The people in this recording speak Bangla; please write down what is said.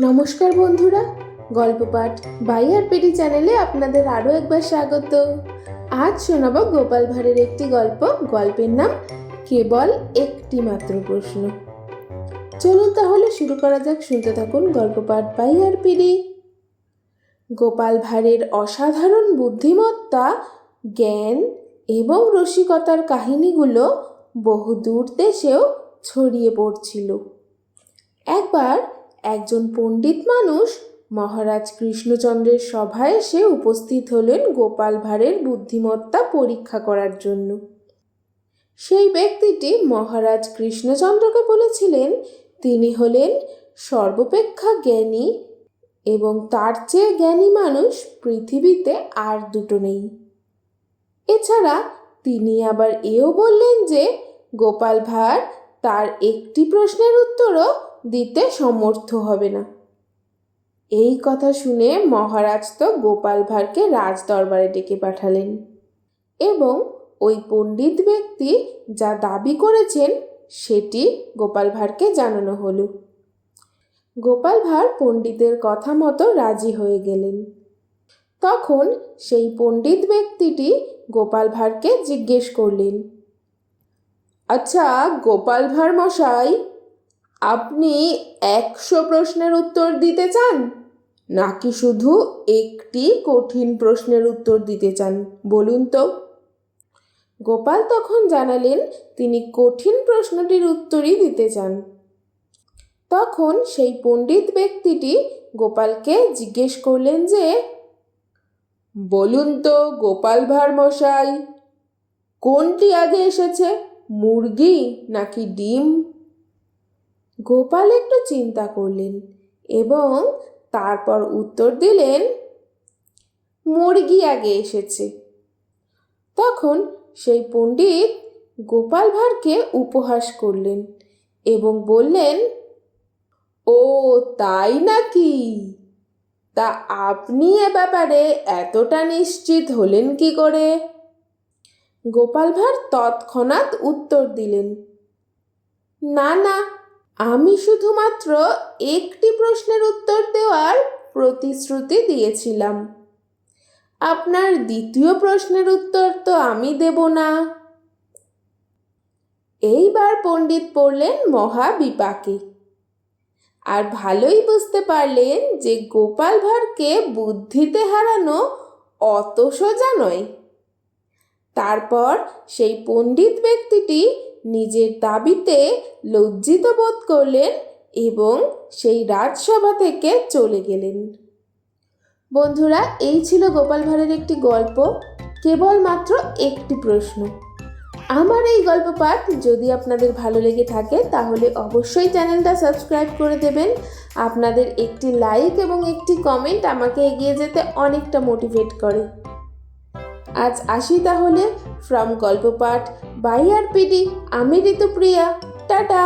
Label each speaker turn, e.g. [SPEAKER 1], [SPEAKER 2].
[SPEAKER 1] নমস্কার বন্ধুরা, গল্প পাঠ বাই আর পেটি চ্যানেলে আপনাদের আরও একবার স্বাগত। আজ শোনাবো গোপাল ভাঁড়ের একটি গল্প, গল্পের নাম কেবল একটি মাত্র প্রশ্ন। চলুন তাহলে শুরু করা যাক, শুনতে থাকুন গল্প পাঠ বাই আর পিডি। গোপাল ভাঁড়ের অসাধারণ বুদ্ধিমত্তা, জ্ঞান এবং রসিকতার কাহিনীগুলো বহু দূর দেশেও ছড়িয়ে পড়ছিল। একবার একজন পণ্ডিত মানুষ মহারাজ কৃষ্ণচন্দ্রের সভায় এসে উপস্থিত হলেন গোপাল ভাঁড়ের বুদ্ধিমত্তা পরীক্ষা করার জন্য। সেই ব্যক্তিটি মহারাজ কৃষ্ণচন্দ্রকে বলেছিলেন, তিনি হলেন সর্বাপেক্ষা জ্ঞানী এবং তার চেয়ে জ্ঞানী মানুষ পৃথিবীতে আর দুটো নেই। এছাড়া তিনি আবার এও বললেন যে, গোপাল ভাঁড় তার একটি প্রশ্নের উত্তরও দিতে সমর্থ হবে না। এই কথা শুনে মহারাজ তো গোপাল ভাঁড়কে রাজ দরবারে ডেকে পাঠালেন এবং ওই পণ্ডিত ব্যক্তি যা দাবি করেছেন সেটি গোপাল ভাঁড়কে জানানো হলো। গোপাল ভাঁড় পণ্ডিতের কথা মতো রাজি হয়ে গেলেন। তখন সেই পণ্ডিত ব্যক্তিটি গোপাল ভাঁড়কে জিজ্ঞেস করলেন আচ্ছা গোপাল ভাঁড় মশাই আপনি একশো প্রশ্নের উত্তর দিতে চান? নাকি শুধু একটি কঠিন প্রশ্নের উত্তর দিতে চান? বলুন তো। গোপাল তখন জানালেন তিনি কঠিন প্রশ্নটির উত্তরই দিতে চান। তখন সেই পণ্ডিত ব্যক্তিটি গোপালকে জিজ্ঞেস করলেন যে, বলুন তো গোপাল ভাঁড় মশাই কোনটি আগে এসেছে, মুরগি নাকি ডিম? গোপাল একটু চিন্তা করলেন এবং তারপর উত্তর দিলেন, মুরগি আগে এসেছে। তখন সেই পণ্ডিত গোপাল ভাঁড়কে উপহাস করলেন এবং বললেন, ও, তাই নাকি? তা আপনি এ ব্যাপারে এতটা নিশ্চিত হলেন কি করে? গোপাল ভাঁড় তৎক্ষণাৎ উত্তর দিলেন, না না আমি শুধুমাত্র একটি প্রশ্নের উত্তর দেওয়ার প্রতিশ্রুতি দিয়েছিলাম। আপনার দ্বিতীয় প্রশ্নের উত্তর তো আমি দেব না। এইবার পণ্ডিত পড়লেন মহাবিপাকে। আর ভালোই বুঝতে পারলেন যে গোপাল ভাঁড়কে বুদ্ধিতে হারানো অত সোজা নয়। তারপর সেই পণ্ডিত ব্যক্তিটি নিজের দাবিতে লজ্জিত বোধ করলেন এবং সেই রাজসভা থেকে চলে গেলেন। বন্ধুরা, এই ছিল গোপাল ভাঁড়ের একটি গল্প, কেবলমাত্র একটি প্রশ্ন। আমার এই গল্প পাঠ যদি আপনাদের ভালো লেগে থাকে, তাহলে অবশ্যই চ্যানেলটা সাবস্ক্রাইব করে দেবেন। আপনাদের একটি লাইক এবং একটি কমেন্ট আমাকে এগিয়ে যেতে অনেকটা মোটিভেট করে। আজ আসি তাহলে ফ্রম গল্প পাঠ বাই আর পিডি আমি ঋতুপ্রিয়া টাটা।